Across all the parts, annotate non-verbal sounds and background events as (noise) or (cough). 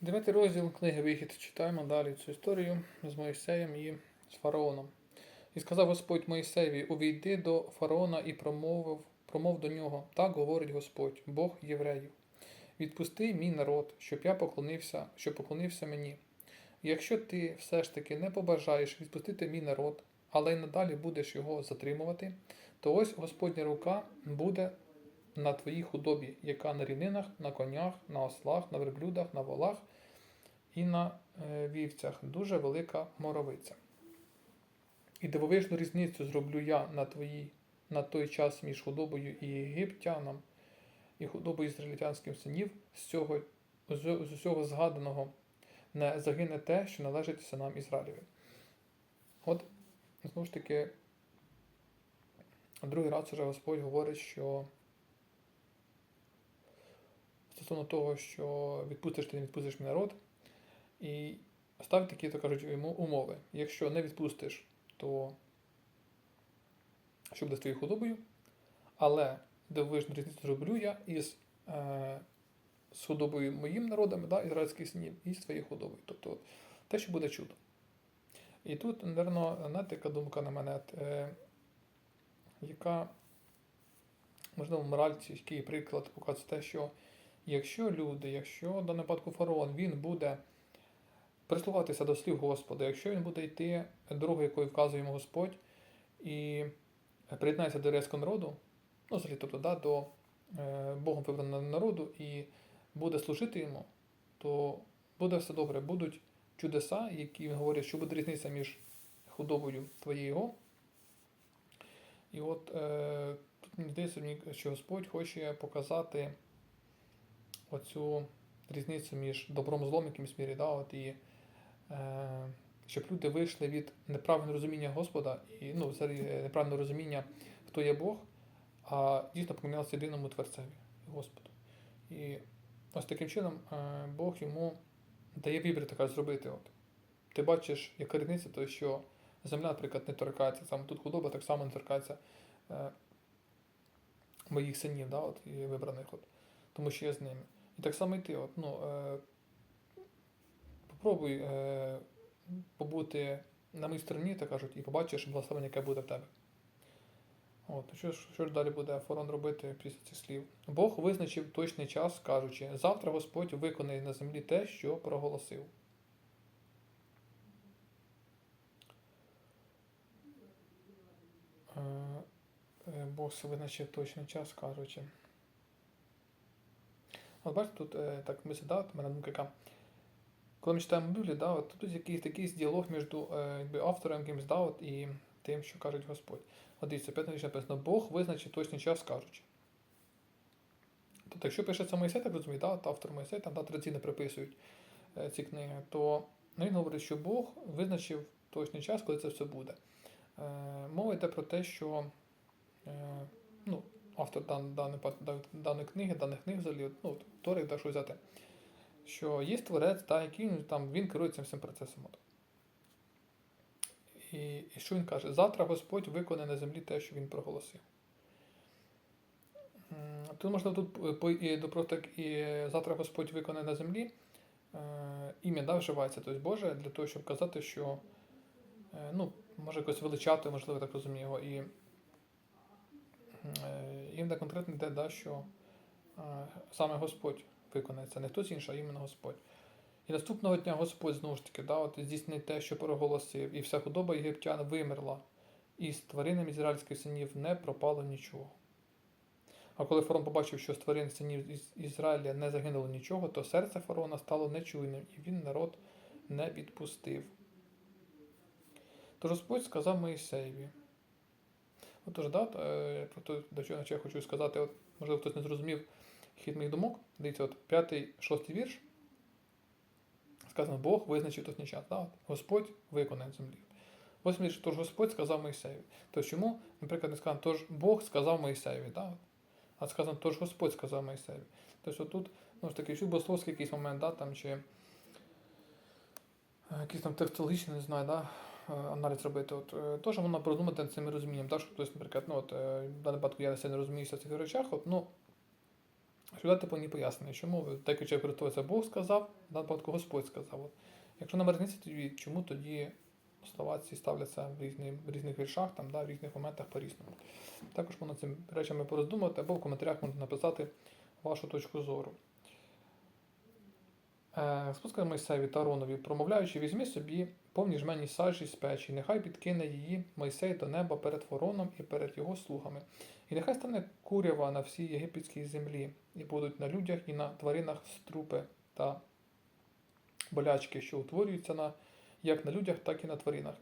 Дев'ятий розділ книги Вихід. Читаємо далі цю історію з Моїсеєм і з фараоном. І сказав Господь Моїсеєві: Увійди до фараона і промовив, промов до нього. Так говорить Господь, Бог євреїв. Відпусти мій народ, щоб я поклонився, щоб поклонився мені. Якщо ти все ж таки не побажаєш відпустити мій народ, але й надалі будеш його затримувати, то ось Господня рука буде на твоїй худобі, яка на рівнинах, на конях, на ослах, на верблюдах, на волах і на е, вівцях, дуже велика моровиця. І дивовижну різницю зроблю я на, твоїй, на той час між худобою і єгиптянам, і худобою ізраїльтянських синів, з цього, з, з усього згаданого не загине те, що належить синам Ізраїлеві. От, знову ж таки, другий раз уже Господь говорить, що стосовно того, що відпустиш ти не відпустиш мій народ, і ставить такі, то кажуть, умови. Якщо не відпустиш, то що буде з твоєю худобою, але дивовижну різницю зроблю я із е, з худобою моїм народом, да, ізраїльських синів, і з твоєю худобою. Тобто те, що буде чудо. І тут, напевно, знаєте, яка думка на мене, е, яка, можливо, мораль, чи який приклад показує те, що якщо люди, якщо в даному випадку фараон, він буде прислухатися до слів Господа, якщо він буде йти дорогою, якою вказує йому Господь, і приєднається до єврейського народу, ну, взагалі, тобто, да, до е, Богом вибраного народу і буде служити йому, то буде все добре. Будуть чудеса, які він говорить, що буде різниця між худобою твоєї його. І от е, тут мені здається, що Господь хоче показати оцю різницю між добром злом, в якимсь мірі, да, от, і е, щоб люди вийшли від неправильного розуміння Господа і ну, неправильного розуміння, хто є Бог, а дійсно поклонялися єдиному Творцеві, Господу. І ось таким чином е, Бог йому дає вибір така зробити. От. Ти бачиш, яка різниця, то що земля, наприклад, не торкається, саме тут худоба так само не торкається е, моїх синів, да, от, і вибраних, от, тому що я з ними. І так само і ти. От, ну, е, попробуй е, побути на моїй стороні, так кажуть, і побачиш благословення, яке буде в тебе. От, що ж, що ж далі буде фарон робити після цих слів? Бог визначив точний час, кажучи, завтра Господь виконає на землі те, що проголосив. Е, е, Бог визначив точний час, кажучи. От бачите, тут е, так ми да, от мене думка яка. Коли ми читаємо Біблію, да, от тут якийсь такий діалог між е, якби, автором якимсь да, от, і тим, що кажуть Господь. От дивіться, п'ятна річ написано, Бог визначить точний час, кажучи. Тобто, якщо пишеться Моїсей, так розуміє, да, от автор Моїсей, там да, традиційно приписують е, ці книги, то ну, він говорить, що Бог визначив точний час, коли це все буде. Е, мова йде про те, що е, ну, автор дан, дан, дан, даної книги, даних книг взагалі, ну, Тори, да, що взяти, що є творець, та, який ну, там, він керує цим всім процесом. І, і що він каже? Завтра Господь виконає на землі те, що він проголосив. Тут можна тут е, і просто і завтра Господь виконає на землі. е, Ім'я да, вживається, тобто Боже, для того, щоб казати, що е, ну, може якось величати, можливо, так розумію його. І їм де конкретно йде, да, що е, саме Господь виконає не хтось інший, а іменно Господь. І наступного дня Господь знову ж таки да, от здійснить те, що проголосив, і вся худоба єгиптян вимерла, і з тваринами ізраїльських синів не пропало нічого. А коли фарон побачив, що з тварин синів із Ізраїля не загинуло нічого, то серце фараона стало нечуйним, і він народ не відпустив. Тож Господь сказав Моїсеєві. Отож, да, е, про до чого я хочу сказати, от, можливо, хтось не зрозумів хід моїх думок. Дивіться, от п'ятий, шостий вірш. Сказано, Бог визначив точний час. Да? Господь виконає землі. Восьмий вірш, тож Господь сказав Моїсеєві. Тобто чому, наприклад, не сказано, тож Бог сказав Моїсеєві, да? а сказано, тож Господь сказав Моїсеєві. Тобто тут, ну ж таки, богословський якийсь момент, да, там, чи е, якийсь там текстологічний, не знаю, да, аналіз робити. От, е, теж воно продумати над цим розумінням. Так, що хтось, наприклад, ну, от, е, в даному випадку я не розуміюся в цих речах, от, ну, Що дати повні пояснення, чому декілька користується Бог сказав, в даному випадку Господь сказав. От. Якщо нам різниця, тоді чому тоді слова ці ставляться в, різні, в різних віршах, там, да, в різних моментах по-різному. Також можна цим речами пороздумати, або в коментарях можна написати вашу точку зору. Е, Спускає Мойсеєві та Аронові, промовляючи, візьми собі повні жмені сажі з печі, нехай підкине її Мойсей до неба перед фароном і перед його слугами. І нехай стане курява на всій єгипетській землі, і будуть на людях і на тваринах струпи та болячки, що утворюються на, як на людях, так і на тваринах.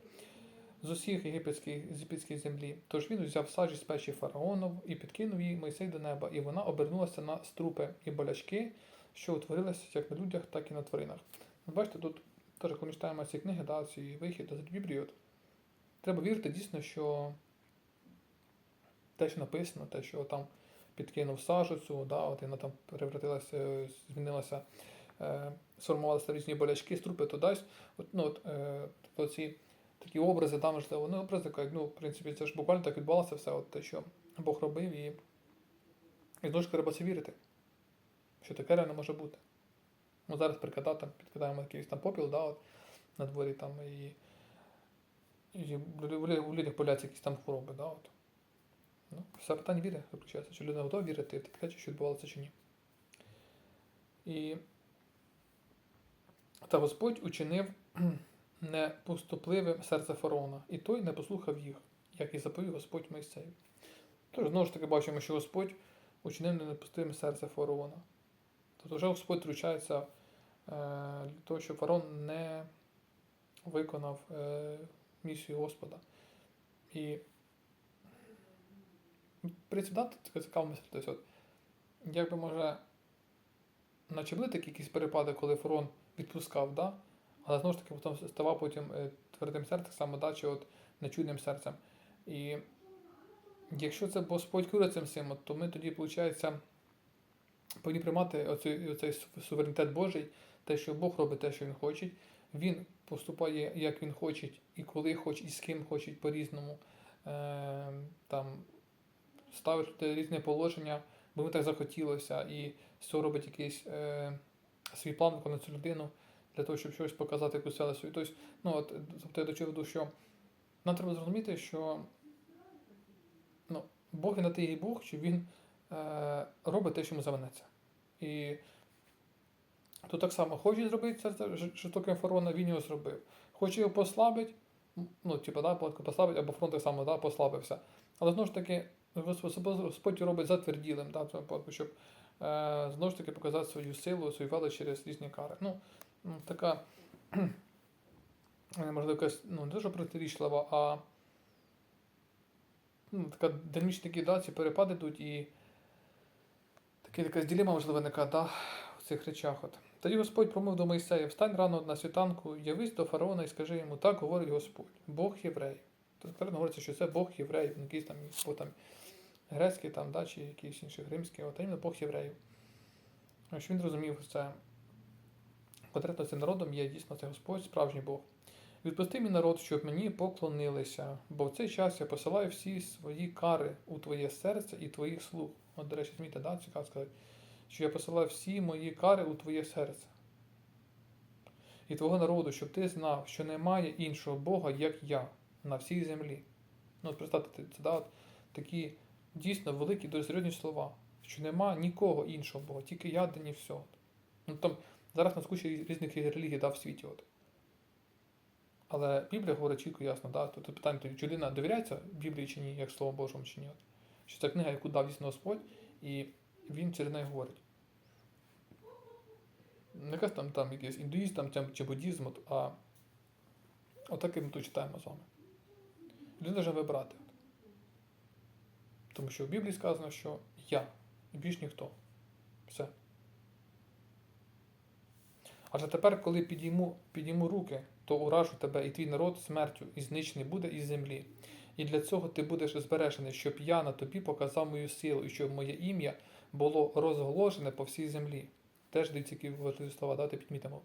З усіх єгипетських, землі. Тож він взяв сажі з печі фараонов і підкинув її Мойсей до неба, і вона обернулася на струпи і болячки, що утворилися як на людях, так і на тваринах. Бачите, тут теж, коли читаємо ці книги, да, ці вихід Біблії, от, треба вірити дійсно, що те, що написано, те, що там підкинув сажу цю, да, от вона там перевратилася, змінилася, е, сформувалися різні болячки, струпи туди. От, ну, от, е, тобто ці такі образи, там можливо, ну, образи, як, ну, в принципі, це ж буквально так відбувалося все, от те, що Бог робив, і, і знову ж треба це вірити, що таке реально може бути. Ну, зараз прикидати, підкидаємо якийсь там попіл, да, от, на дворі там, і, і у людях появляються якісь там хвороби, да, от. Ну, все питання віри виключається, чи людина готова вірити в таке, що відбувалося чи ні. І та Господь учинив (clears throat) непоступливе серце фараона, і той не послухав їх, як і заповів Господь Мойсею. Тож, знову ж таки, бачимо, що Господь учинив непоступливе серце фараона. Тобто вже Господь втручається е, для того, щоб фараон не виконав е, місію Господа. І да, така цікава мисль. Тобто, якби може, наче були такі якісь перепади, коли фараон відпускав, да? але знову ж таки потім ставав потім е, твердим серцем, саме да, от нечуйним серцем. І якщо це Господь керує цим всім, то ми тоді, виходить, повинні приймати оцей, оцей суверенітет Божий, те, що Бог робить те, що Він хоче. Він поступає, як він хоче, і коли хоче, і з ким хоче по-різному. Е, там, ставить різне положення, бо йому так захотілося, і цього робить якийсь е, свій план на цю людину для того, щоб щось показати, якусь. Тобто, ну, от, тобто я до чого веду, що нам треба зрозуміти, що ну, Бог він на те і Бог, що він е, робить те, що йому заманеться. І тут так само хоче зробити серце ж- жорстоким він його зробив. Хоче його послабити, ну, типу, да, послабить, або фронт так само да, послабився. Але знову ж таки, Господь робить затверділим, да, щоб е, знову ж таки показати свою силу, свою велич через різні кари. Ну, така, (clears throat) можливо, якась ну, не дуже протирічлива, а ну, така динамічна такі, перепади йдуть і якась ділема, можливо, виникає, да, в цих речах. От. Тоді Господь промовив до Мойсея, встань рано на світанку, явись до фараона і скажи йому, так говорить Господь, Бог євреїв. Тобто говориться, що це Бог євреїв, якийсь там, або там грецький там, да, чи якийсь інший римський, от а іменно Бог євреїв. Що він розумів, це конкретно цим народом є дійсно це Господь, справжній Бог. Відпусти мій народ, щоб мені поклонилися, бо в цей час я посилаю всі свої кари у твоє серце і твоїх слуг. От, до речі, змійте, да, цікаво сказати, що я посилаю всі мої кари у твоє серце. І твого народу, щоб ти знав, що немає іншого Бога, як я, на всій землі. Ну, от представте, це да, от такі дійсно великі, дуже серйозні слова, що нема нікого іншого Бога, тільки я, один і все. Ну, там зараз нас куча різних релігій да, в світі. От. Але Біблія говорить чітко ясно, да? Тут питання, чи людина довіряється Біблії чи ні, як Слово Божому чи ні. От. Що це книга, яку дав дійсно Господь, і він через неї говорить. Не якась там, там якийсь індуїзм там, чи буддізм, а отаке ми тут читаємо з вами. Людина може вибрати. Тому що в Біблії сказано, що я і більш ніхто. Все. Адже тепер, коли підійму, підійму руки, то уражу тебе і твій народ смертю, і знищений буде із землі. І для цього ти будеш збережений, щоб я на тобі показав мою силу, і щоб моє ім'я було розголошене по всій землі. Теж які важливі слова дати підмітимо.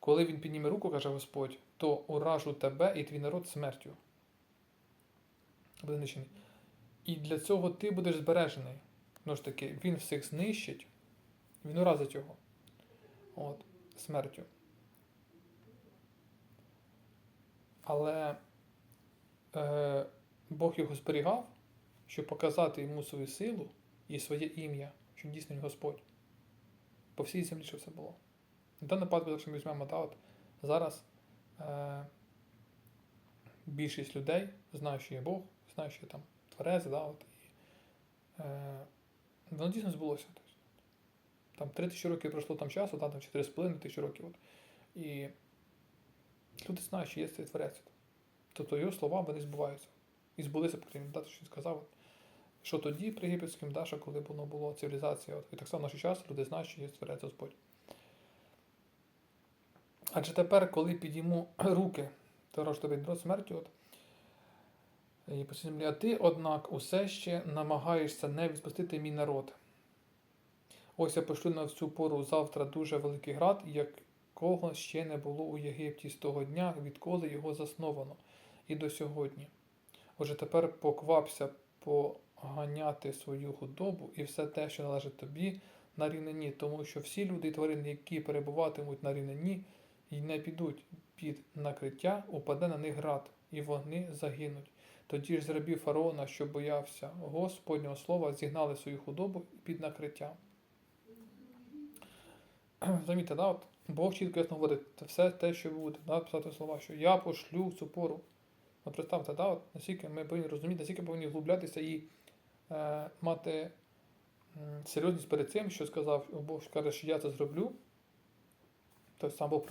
Коли він підніме руку, каже Господь, то уражу тебе і твій народ смертю. І для цього ти будеш збережений. Ну ж таки, він всіх знищить, він уразить його. От, смертю. Але Бог його зберігав, щоб показати йому свою силу і своє ім'я, що дійсно він Господь. По всій землі що все було. На даний випадку, якщо ми візьмемо, та, от, зараз е, більшість людей знає, що є Бог, знає, що є там Творець, да, от, і, е, воно дійсно збулося. Там 3 тисячі років пройшло там часу, та, там 4,5 тисячі років. От, і люди знають, що є цей творець. Тобто його слова вони збуваються. І збулися, потрібно дати, що він сказав. Що тоді при єгипетському Даша, коли воно було цивілізація, от, і так само в наш час люди знають, що є творець Господь. Адже тепер, коли підійму (clears throat) руки, то тобі до смерті, от, і по землі, а ти, однак, усе ще намагаєшся не відпустити мій народ. Ось я пошлю на всю пору завтра дуже великий град, якого ще не було у Єгипті з того дня, відколи його засновано, і до сьогодні. Отже, тепер поквапся поганяти свою худобу і все те, що належить тобі, на рівнині, тому що всі люди і тварини, які перебуватимуть на рівнині і не підуть під накриття, упаде на них град, і вони загинуть. Тоді ж з рабів фараона, що боявся Господнього слова, зігнали свою худобу під накриття. (clears throat) Замітьте, да, от Бог чітко ясно говорить, все те, що буде, да, писати слова, що я пошлю цю пору. Ну, представте, да, от, наскільки ми повинні розуміти, наскільки повинні вглублятися і е, мати серйозність перед цим, що сказав Бог, каже, що я це зроблю. Тобто сам Бог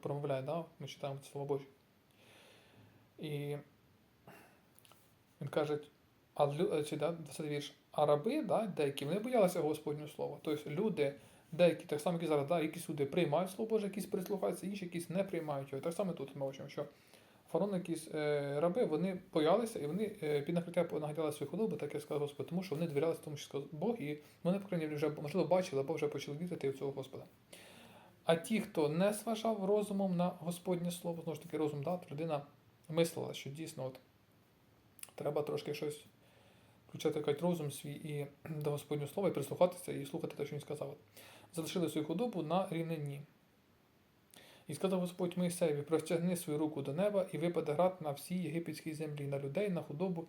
промовляє, да? ми читаємо це Слово Боже. І він каже, а, е, чи, да, 20 вірш, а раби, да, деякі, вони боялися Господнього слова. Тобто люди, деякі, так само, як і зараз, да, якісь люди приймають Слово Боже, якісь прислухаються, інші якісь не приймають його. Так само тут ми бачимо, що фарон, якісь е, раби, вони боялися і вони е, під накриття понаглядали свою худобу, так як сказав Господь, тому що вони довірялися тому, що сказав Бог, і вони, по крайній вже можливо бачили, або вже почали вірити в цього Господа. А ті, хто не зважав розумом на Господнє слово, знову ж таки, розум дав, людина мислила, що дійсно от, треба трошки щось включати якийсь розум свій і до Господнього слова, і прислухатися, і слухати те, що він сказав. Залишили свою худобу на рівнині. І сказав Господь Моїсеєві, простягни свою руку до неба, і випаде град на всій єгипетській землі, на людей, на худобу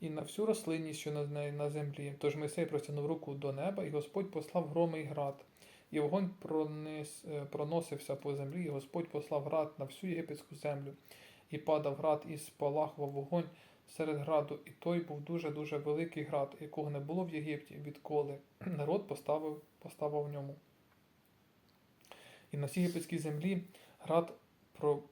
і на всю рослинність, що на землі. Тож Моїсей простягнув руку до неба, і Господь послав громи і град. І вогонь пронис, е, проносився по землі, і Господь послав град на всю єгипетську землю. І падав град, і спалахував вогонь серед граду. І той був дуже-дуже великий град, якого не було в Єгипті, відколи народ поставив, поставив в ньому. І на всій єгипетській землі град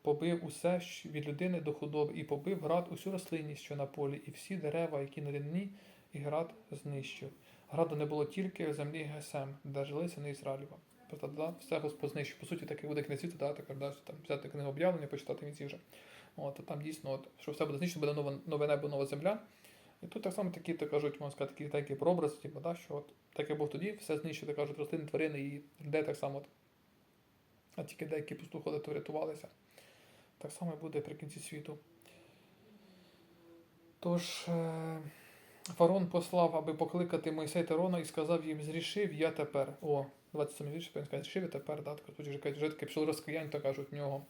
побив усе від людини до худоби, і побив град усю рослинність, що на полі, і всі дерева, які на рівні, і град знищив. Граду не було тільки в землі Гесем, де жили сини Ізраїлєва. Тобто, да, все Господь знищив. По суті, таке буде світу, да, так, да, там взяти книгу об'явлення, почитати вінці вже. От, там дійсно, от, що все буде знищено, буде нове, нове небо, нова земля. І тут так само такі, так кажуть, можна сказати, такі, такі прообрази, типу, да, що от, так як Бог тоді, все знищив, так кажуть, рослини, тварини і людей так само. От. А тільки деякі послухали, то врятувалися. Так само і буде при кінці світу. Тож. Е... Фарон послав, аби покликати Мойсей Тарона і сказав їм: зрішив я тепер. О, 27 вірш, він каже, зрішив я тепер, да, тут вже вже таке пішло розкаяння, то кажуть в нього.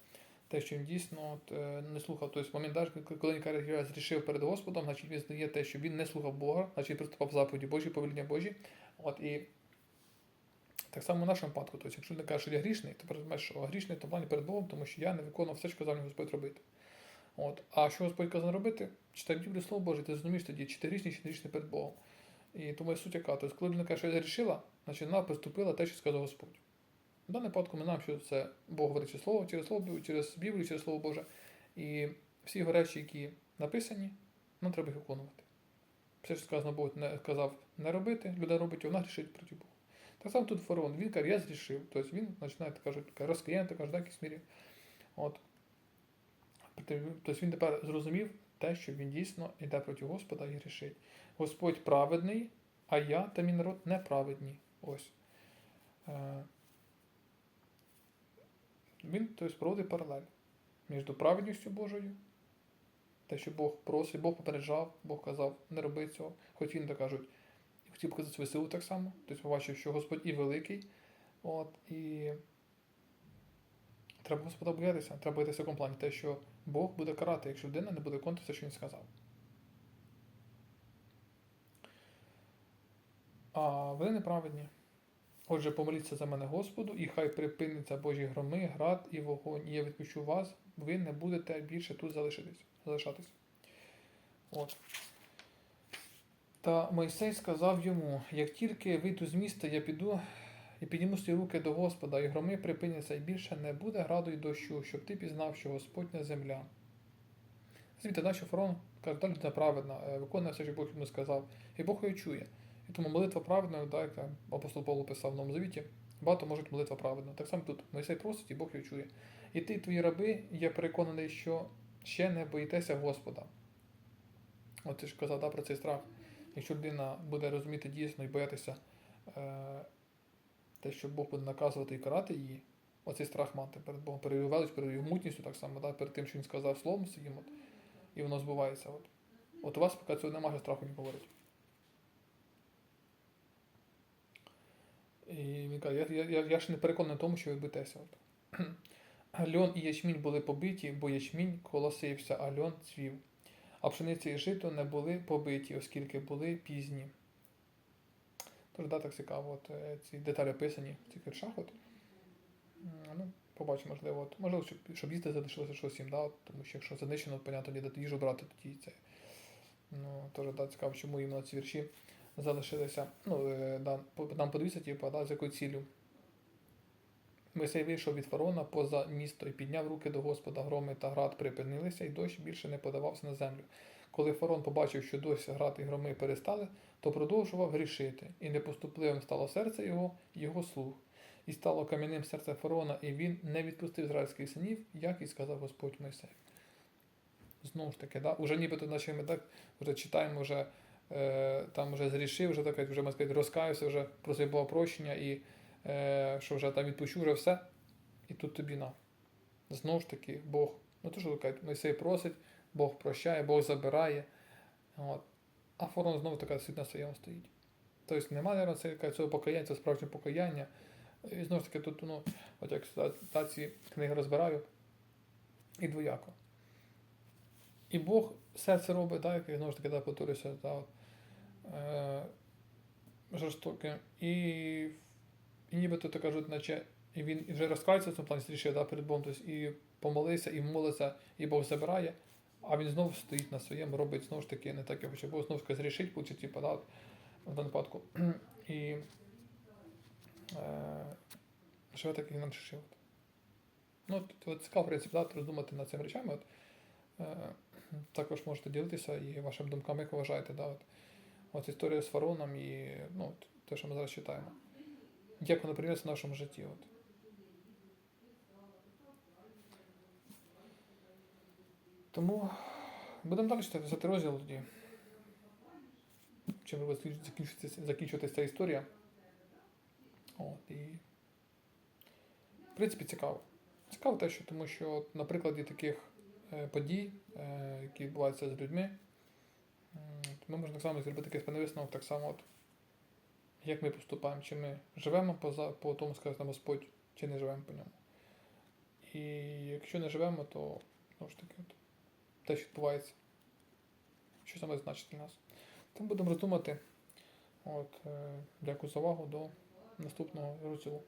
Те, що він дійсно от, е, не слухав. Тобто, момент, коли він каже, я зрішив перед Господом, значить він знає те, що він не слухав Бога, значить приступав заповіді Божі, повеління Божі. От, і так само в нашому випадку, тобто, якщо людина каже, що я грішний, то розумієш, що грішний то в плані перед Богом, тому що я не виконував все, що казав мені Господь робити. От. А що Господь казав робити? Читай Біблію Слово Боже, ти зрозумієш тоді, чи ти грішний, чи не грішний перед Богом. І тому є суть яка. Тобто, коли людина каже, що я рішила, значить вона приступила те, що сказав Господь. В даному випадку ми знаємо, що це Бог говорить через Слово, через Слово, через Біблію, через Слово Боже. І всі його речі, які написані, нам треба їх виконувати. Все, що сказано Бог не сказав не робити, людина робить, і вона грішить проти Бога. Так само тут фараон, він каже, я зрішив. Тобто він починає розкаяння, каже, так, якійсь мірі. От. Тобто він тепер зрозумів те, що він дійсно йде проти Господа і грішить. Господь праведний, а я та мій народ неправедні. Ось. Е, Він тобто, проводить паралель між праведністю Божою, те, що Бог просить, Бог попереджав, Бог казав, не роби цього, хоч він так кажуть, хотів показати свою силу так само. Тобто побачив, що Господь і великий. От, і треба Господа боятися. Треба боятися в. Те, що Бог буде карати, якщо людина не буде виконувати все, що він сказав. А ви неправедні. Отже, помоліться за мене Господу, і хай припиниться Божі громи, град і вогонь. І я відпущу вас, ви не будете більше тут залишитись, залишатись. От. Та Мойсей сказав йому: як тільки вийду з міста, я піду і підніму свої руки до Господа, і громи припиняться, і більше не буде граду й дощу, щоб ти пізнав, що Господня земля. Звідти далі фарон каже, людина праведна, е, виконує все, що Бог йому сказав, і Бог її чує. І тому молитва праведна, да, як апостол Павло писав в Новому Завіті, багато можуть молитва праведна. Так само тут Мойсей просить, і Бог її чує. І ти, твої раби, я переконаний, що ще не боїтеся Господа. От ти ж казав да, про цей страх. Якщо людина буде розуміти дійсно і боятися е, те, що Бог буде наказувати і карати її, оцей страх мати перед Богом, перед його велич, перед його мутністю, так само, да, перед тим, що він сказав словом своїм, от, і воно збувається. От. от у вас поки цього немає страху, він говорить. І він каже, я, я, я ж не переконаний в тому, що ви битеся. От. (clears throat) Льон і ячмінь були побиті, бо ячмінь колосився, а льон цвів. А пшениця і жито не були побиті, оскільки були пізні. Тож, да, так цікаво, от, е, ці деталі описані в цих віршах. Ну, побачимо, можливо, от, можливо, щоб, щоб їсти залишилося щось їм, да, от, тому що якщо занищено, понятно, ніде їжу брати, тоді це. Ну, теж да, цікаво, чому іменно ці вірші залишилися. Ну, е, да, нам подивіться, типу, да, з якою ціллю. Мойсей вийшов від фараона поза місто і підняв руки до Господа, громи та град припинилися, і дощ більше не подавався на землю. Коли фарон побачив, що дощ, град і громи перестали, то продовжував грішити, і непоступливим стало серце його, його слух. І стало кам'яним серце фараона, і він не відпустив ізраїльських синів, як і сказав Господь Мойсей. Знову ж таки, да? уже нібито наче ми так вже читаємо, вже, е, там вже зрішив, вже так, вже, можна сказати, розкаявся, вже просив Бога прощення, і що вже там відпущу, вже все. І тут тобі на. Знову ж таки, Бог, ну то що кажуть, Мойсей просить, Бог прощає, Бог забирає. От. А фарон знову така сидить на своєму стоїть. Тобто немає цього покаяння, це справжнє покаяння. І знову ж таки, тут, ну, от як ці книги розбираю, і двояко. І Бог серце робить, так, як я знову ж таки да, повторюся, да, е, жорстоким. І, і нібито то кажуть, наче і він і вже розкається в цьому плані стріше да, перед Богом, тобто і помолився, і молиться, і Бог забирає, а він знову стоїть на своєму, робить знову ж таки не так, як хоче Бог знову ж таки зрішить, получить, типу, да, в даному випадку. (clears throat) І е, живе так, як він раніше жив. Ну, от, в принципі, да, роздумати над цими речами. От, е, також можете ділитися і вашими думками, як вважаєте, да, от, от історія з фараоном і ну, те, що ми зараз читаємо. Як воно принесе в нашому житті. От. Тому будемо далі читати 10 розділ тоді. Чим буде закінчуватися ця історія. От, і... В принципі, цікаво. Цікаво те, що тому що на прикладі таких е, подій, е, які відбуваються з людьми, ми можемо так само зробити певний висновок, так само, от, як ми поступаємо, чи ми живемо по, по тому, скаже нам Господь, чи не живемо по ньому. І якщо не живемо, то знову ж таки, те, що відбувається, що саме значить для нас. Тому будемо роздумати. От, е, дякую за увагу. До наступного розділу.